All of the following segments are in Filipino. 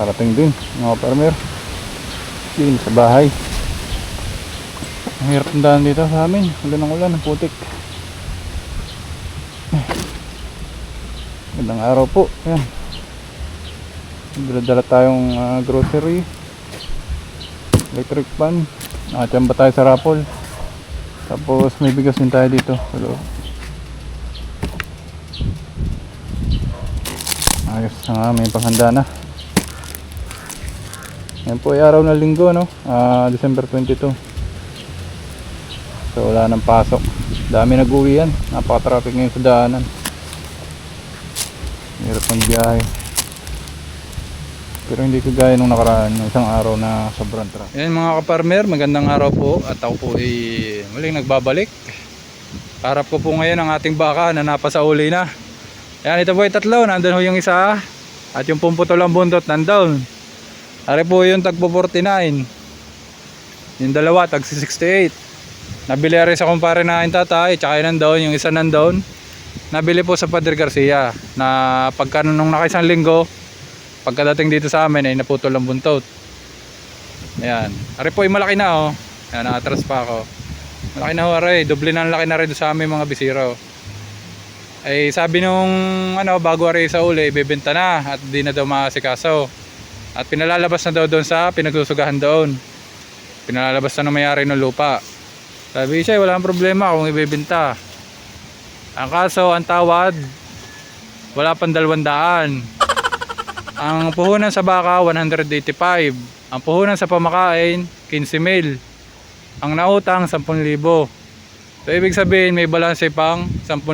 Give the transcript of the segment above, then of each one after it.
Karating din mga farmer. Din sa bahay. Ang hirap ng dito sa amin. Ulan ng ulan, putik. Magandang araw po. Ayan. Dala-dala tayong ah, grocery. Electric pan. Nakachamba tayo sa rapol. Tapos may bigas din tayo dito. Hello. Ayos na nga, may panghanda na. Yan po ay araw na linggo, no? Ah, December 22. So wala nang pasok. Dami nag-uwi yan. Napaka-traffic ngayon sa daanan. Hirap ng biyahe. Pero hindi ko gaya nung nakaraan, isang araw na sobrang traffic. Yan mga kaparmer, magandang araw po at ako po ay muling nagbabalik. Harap ko po ngayon ang ating baka na napasauli na. Yan, ito po ay tatlo. Nandun ho yung isa. At yung pumputol ang buntot nandun. Ari po yung tagpo 49. Yung dalawa, tag 68. Nabili rin sa kumpare na yung tatay. Tsaka yun nandun, yung isa nandun. Nabili po sa Padre Garcia. Na pagka nung nakaisang linggo, pagkadating dito sa amin ay naputol ang buntot. Ayan. Ari po ay malaki na oh. Ayan, nakatras pa ako. Malaki na ho ari. Doble na ang laki na rin sa amin mga bisiro. Ay sabi nung ano bago ari sa uli ibebenta na at di na daw maasikaso. At pinalalabas na daw doon sa pinagsusugahan doon. Pinalalabas na ng mayari ng lupa. Sabi siya wala problema kung ibebenta. Ang kaso ang tawad wala pang dalawandaan. Ang puhunan sa baka 185. Ang puhunan sa pamakain 15 mil. Ang nautang 10,000. So ibig sabihin may balanse pang 10,000.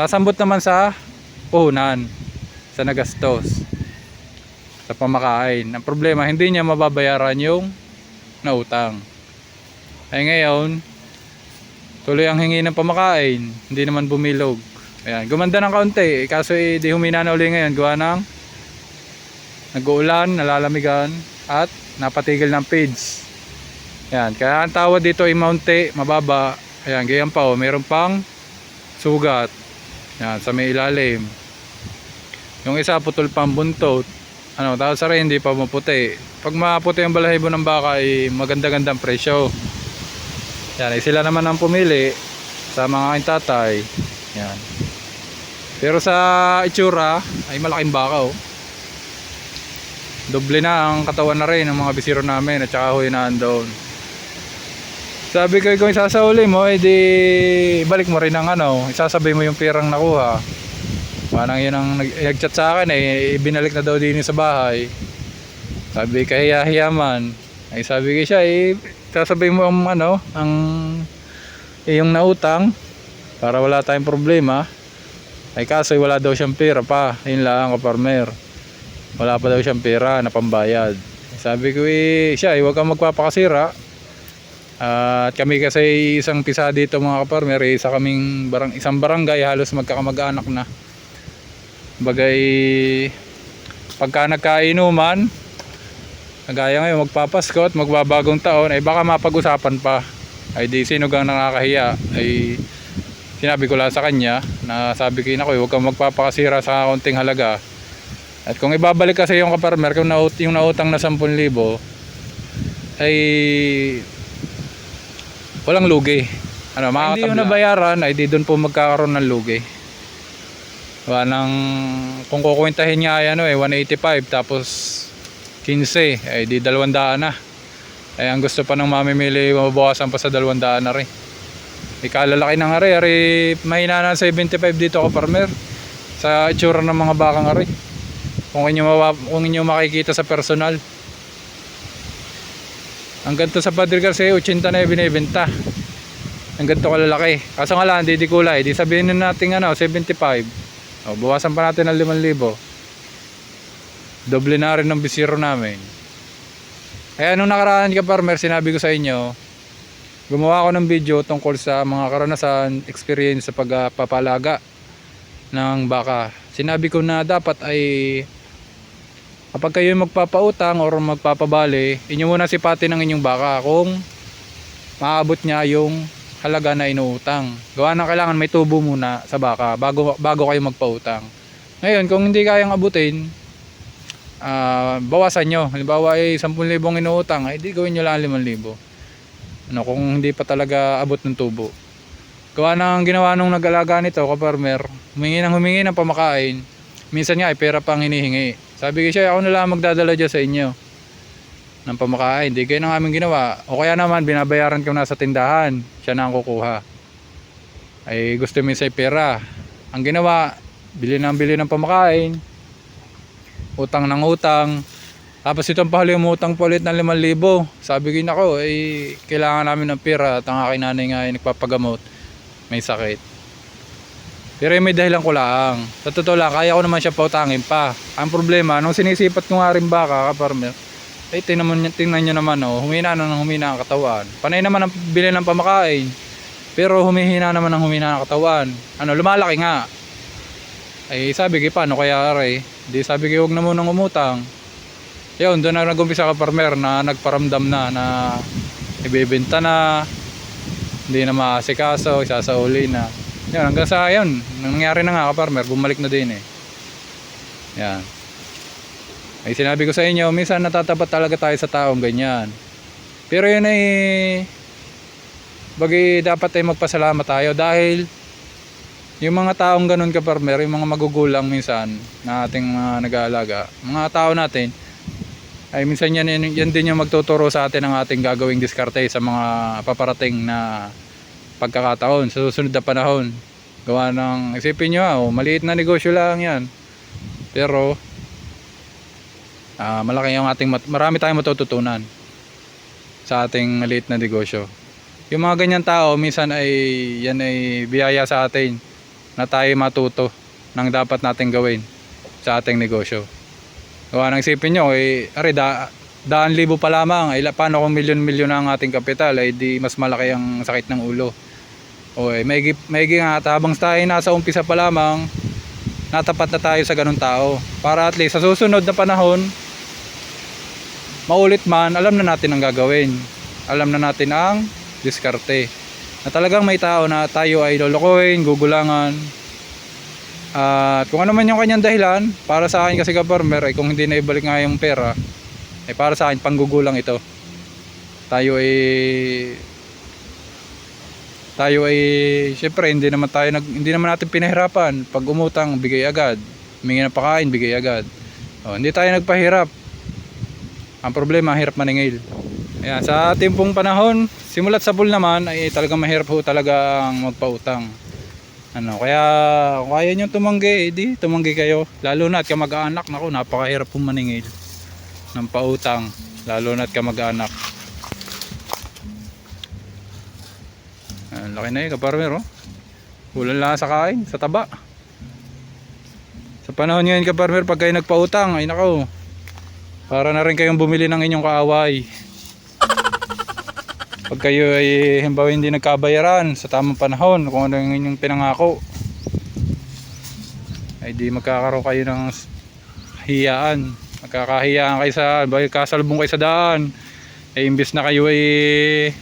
Sasambot naman sa puhunan sa nagastos sa pamakain. Ang problema, hindi niya mababayaran yung nautang. Ay ngayon, tuloy ang hingi ng pamakain, hindi naman bumilog. Ayan, gumanda ng kaunti, eh, kaso eh, di humina na uli ngayon, gawa ng nag-uulan, nalalamigan, at napatigil ng feeds. Ayan, kaya ang tawad dito ay mounte, mababa. Ayan, ganyan pa oh, meron pang sugat. Yan, sa may ilalim. Yung isa putol pang buntot. Ano, tapos sa hindi pa maputi. Pag maputi ang balahibo ng baka ay maganda-gandang presyo. Yan, ay sila naman ang pumili sa mga aking tatay. Yan. Pero sa itsura ay malaking baka oh. Doble na ang katawan na rin ng mga bisiro namin at saka huy na doon. Sabi ko kung isasauli mo, edi balik mo rin ang ano, isasabay mo yung pirang nakuha. Parang yun ang nag- nag-chat sa akin eh, ibinalik na daw din sa bahay. Sabi kahiya-hiyaman. Ay sabi ko siya eh, sasabay mo ang ano, ang eh, yung nautang para wala tayong problema. Ay kaso wala daw siyang pera pa, yun lang kaparmer. Wala pa daw siyang pera na pambayad. Sabi ko eh, siya eh, huwag kang magpapakasira. At kami kasi isang pisa dito mga kaparmer, eh, isa kaming barang, isang barangay halos magkakamag-anak na. Bagay pagka nagkainuman, gaya ngayon magpapasko at magbabagong taon, ay baka mapag-usapan pa. Ay di sino gang nakakahiya, ay sinabi ko lang sa kanya na sabi ko na huwag kang magpapakasira sa konting halaga. At kung ibabalik kasi yung kaparmer, kung naut yung nautang na 10,000, ay walang lugi. Ano, hindi yung nabayaran ay di doon po magkakaroon ng lugi. Wala nang, kung kukwentahin niya ay ano eh, 185 tapos 15, ay di 200 na. Ay ang gusto pa ng mamimili, mabawasan pa sa 200 na rin. Ikalalaki ng ari, ari mahina na 75 dito ako farmer. Sa itsura ng mga bakang ari. Kung inyo, kung inyo makikita sa personal. Ang ganito sa Padre Garcia, 80 na binibenta. Ang ganito kalalaki. Kaso nga lang, hindi di kulay. Di sabihin na natin ano, 75. O, bawasan pa natin ng 5,000. Doble na rin ng bisiro namin. Kaya nung nakaraan ka farmer, sinabi ko sa inyo, gumawa ako ng video tungkol sa mga karanasan, experience sa pagpapalaga ng baka. Sinabi ko na dapat ay kapag kayo magpapautang or magpapabali, inyo muna sipatin ang inyong baka kung maabot niya yung halaga na inuutang. Gawa na kailangan may tubo muna sa baka bago, bago kayo magpautang. Ngayon, kung hindi kayang abutin, ah, bawasan nyo. Halimbawa ay 10,000 inuutang, ay di gawin nyo lang 5,000. Ano, kung hindi pa talaga abot ng tubo. Gawa ng ginawa nung nag-alaga nito, kaparmer, humingi ng humingi ng pamakain. Minsan nga ay pera pang hinihingi. Sabi ko siya, ako na lang magdadala dyan sa inyo ng pamakain. Di kayo na aming ginawa. O kaya naman, binabayaran ko na sa tindahan. Siya na ang kukuha. Ay gusto minsan pera. Ang ginawa, bili ng bili ng pamakain. Utang ng utang. Tapos itong pahali umutang po ulit ng 5,000. Sabi ko nako, eh, kailangan namin ng pera at ang aking nanay nga ay nagpapagamot. May sakit. Pero may dahilan ko lang. Sa totoo lang, kaya ko naman siya pautangin pa. Ang problema, nung sinisipat ko nga rin baka, kaparmer, eh, tingnan, tingnan nyo naman, oh, humina na ng humina ang katawan. Panay naman ang bili ng pamakain. Pero humihina naman ang humina ang katawan. Ano, lumalaki nga. Ay, sabi ko, paano kaya aray? Di sabi ko, huwag na munang umutang. Yun, doon na nag-umpisa ka farmer na nagparamdam na na ibebenta na, hindi na maasikaso, isasauli na. Yan, hanggang sa yun, nangyari na nga ka farmer, bumalik na din eh. Yan. Ay sinabi ko sa inyo, minsan natatapat talaga tayo sa taong ganyan. Pero yun ay Bagi dapat ay magpasalamat tayo dahil yung mga taong ganun ka farmer, yung mga magugulang minsan na ating mga nag-aalaga, mga tao natin, ay minsan yan, yan, din yung magtuturo sa atin ng ating gagawing diskarte sa mga paparating na pagkakataon sa susunod na panahon. Gawa ng, isipin nyo, ah, oh, maliit na negosyo lang yan. Pero, ah, malaki yung ating, marami tayong matututunan sa ating maliit na negosyo. Yung mga ganyan tao, minsan ay yan ay biyaya sa atin na tayo matuto ng dapat nating gawin sa ating negosyo. Gawa ng isipin nyo, eh, ari, da, daan libo pa lamang, la- paano kung milyon-milyon ang ating kapital, ay di mas malaki ang sakit ng ulo. O eh, may, may nga, at habang tayo nasa umpisa pa lamang, natapat na tayo sa ganun tao. Para at least sa susunod na panahon, maulit man, alam na natin ang gagawin. Alam na natin ang diskarte. Na talagang may tao na tayo ay lolokohin, gugulangan. At kung ano man yung kanyang dahilan, para sa akin kasi ka-farmer, ay kung hindi na ibalik nga yung pera, ay para sa akin panggugulang ito. Tayo ay tayo ay syempre hindi naman tayo nag, hindi naman natin pinahirapan pag umutang bigay agad humingi ng pakain bigay agad oh, hindi tayo nagpahirap ang problema hirap maningil Ayan, sa timpong panahon simulat sa pool naman ay talagang mahirap ho talaga ang magpautang ano kaya kung kaya nyo tumanggi eh, di tumanggi kayo lalo na at kamag-anak nako napakahirap po maningil ng pautang lalo na at kamag-anak laki na yun, kaparmer, oh. Kulang lang sa kain, sa taba. Sa panahon ngayon, kaparmer, pag kayo nagpautang, ay nako. Para na rin kayong bumili ng inyong kaaway. Pag kayo ay himbaw hindi nagkabayaran sa tamang panahon, kung ano yung inyong pinangako, ay di magkakaroon kayo ng hiyaan. Magkakahiyaan kayo sa, kasalubong kayo sa daan eh imbes na kayo ay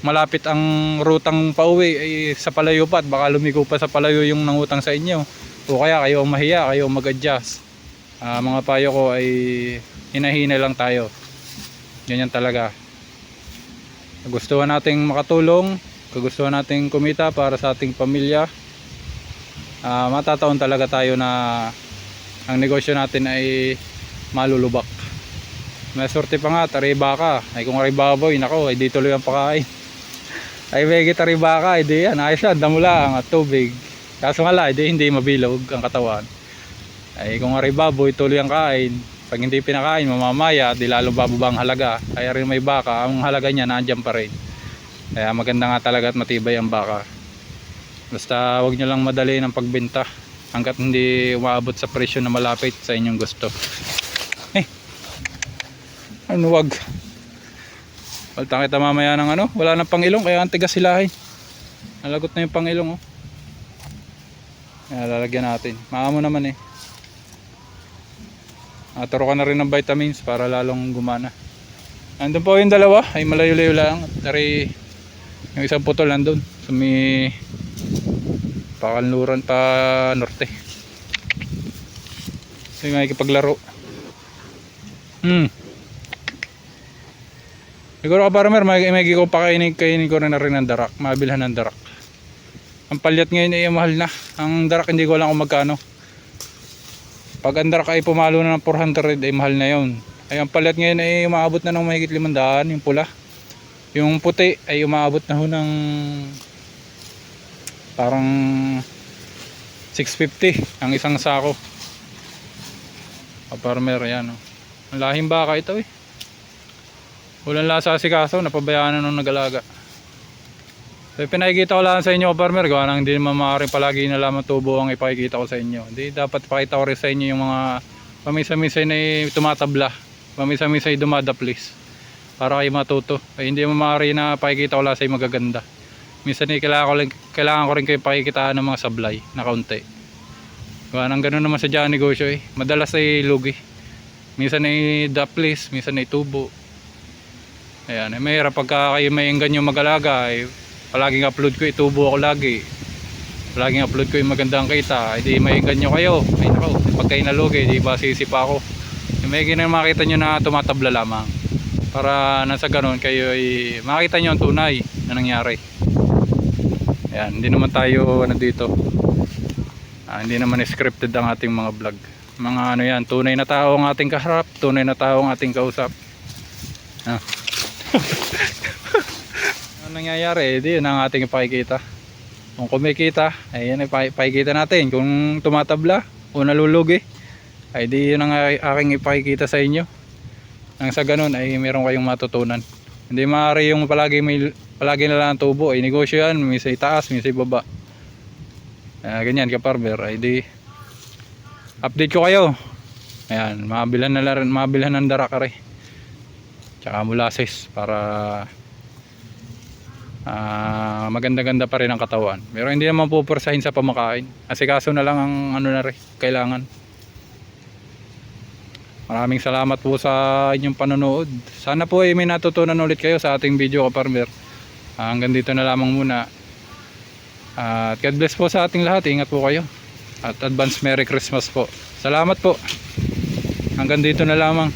malapit ang rutang pauwi ay sa palayo pa at baka lumiko pa sa palayo yung nangutang sa inyo o kaya kayo mahiya kayo mag-adjust Ah, mga payo ko ay hinahina lang tayo ganyan talaga kagustuhan nating makatulong kagustuhan nating kumita para sa ating pamilya Ah, matataon talaga tayo na ang negosyo natin ay malulubak may sorte pa nga, taribaka. Ay kung aribaboy, nako, ay di tuloy ang pakain. Ay veggie taribaka, ay di yan. Ayos yan, damo lang at tubig. Kaso nga lang, di, hindi mabilog ang katawan. Ay kung aribaboy, tuloy ang kain. Pag hindi pinakain, mamamaya, di lalo bababa ang halaga. Kaya rin may baka, ang halaga niya nandiyan pa rin. Kaya maganda nga talaga at matibay ang baka. Basta wag nyo lang madali ng pagbenta hanggat hindi umaabot sa presyo na malapit sa inyong gusto. Ano wag? Paltang kita mamaya ng ano, wala nang pangilong kaya ang tigas silahin. Nalagot na yung pangilong oh. Kaya lalagyan natin. Maamo naman eh. Aturo ka na rin ng vitamins para lalong gumana. Andun po yung dalawa, ay malayo-layo lang. Dari yung isang putol nandun. Sa may pakanluran pa norte. So yung mga ikipaglaro. Hmm. Siguro ka farmer, may, may ko pakainin kainin ko na rin ng darak. Mabilhan ng darak. Ang palyat ngayon ay mahal na. Ang darak hindi ko alam kung magkano. Pag ang darak ay pumalo na ng 400 ay mahal na yon. Ay ang palyat ngayon ay umaabot na ng mahigit 500 yung pula. Yung puti ay umaabot na ho ng parang 650 ang isang sako. Ka farmer yan. Oh. Ang lahing baka ito eh. Walang lasa si kaso, napabayaan na nung nag-alaga. So, pinakikita ko lang sa inyo, farmer, gawa nang hindi naman maaaring palagi na lamang tubo ang ipakikita ko sa inyo. Hindi, dapat pakita ko rin sa inyo yung mga pamisa-misay na tumatabla, pamisa-misay dumadaplis, para kayo matuto. Ay, hindi mo maaari na pakikita ko lang sa inyo magaganda. Minsan eh, kailangan ko, rin, kailangan ko rin kayo pakikitaan ng mga sablay na kaunti. Gawa nang ganun naman sa dyan negosyo eh. Madalas ay lugi. Minsan ay daplis, minsan ay tubo. Ayan, eh, mahirap pagka kayo may engganyo mag-alaga, eh, palaging upload ko, itubo ako lagi. Palaging upload ko yung magandang kita, eh, di may engganyo kayo. Ay nako, pag kayo nalugi, di ba sisipa ako. May ganun makita nyo na tumatabla lamang. Para nasa ganun kayo ay makita nyo ang tunay na nangyari. Ayan, hindi naman tayo ano dito. Ah, hindi naman scripted ang ating mga vlog. Mga ano yan, tunay na tao ang ating kaharap, tunay na tao ang ating kausap. Ah. Nangyayari? Eh, di yun ang ating ipakikita. Kung kumikita, ay yan ipakikita natin. Kung tumatabla o nalulugi, ay di yun ang aking ipakikita sa inyo. Nang sa ganun ay meron kayong matutunan. Hindi maaari yung palagi may palagi na lang ang tubo. Ay negosyo yan, minsan itaas, minsan baba. Ah, ganyan ka farmer, ay di update ko kayo. Ayan, mabilhan na lang, mabilhan ng darakare. Tsaka molasses para ah, maganda-ganda pa rin ang katawan. Pero hindi naman pupursahin sa pamakain. Asikaso na lang ang ano na rin, kailangan. Maraming salamat po sa inyong panonood. Sana po ay may natutunan ulit kayo sa ating video ka-farmer. Ah, hanggang dito na lamang muna. At God bless po sa ating lahat. Ingat po kayo. At advance Merry Christmas po. Salamat po. Hanggang dito na lamang.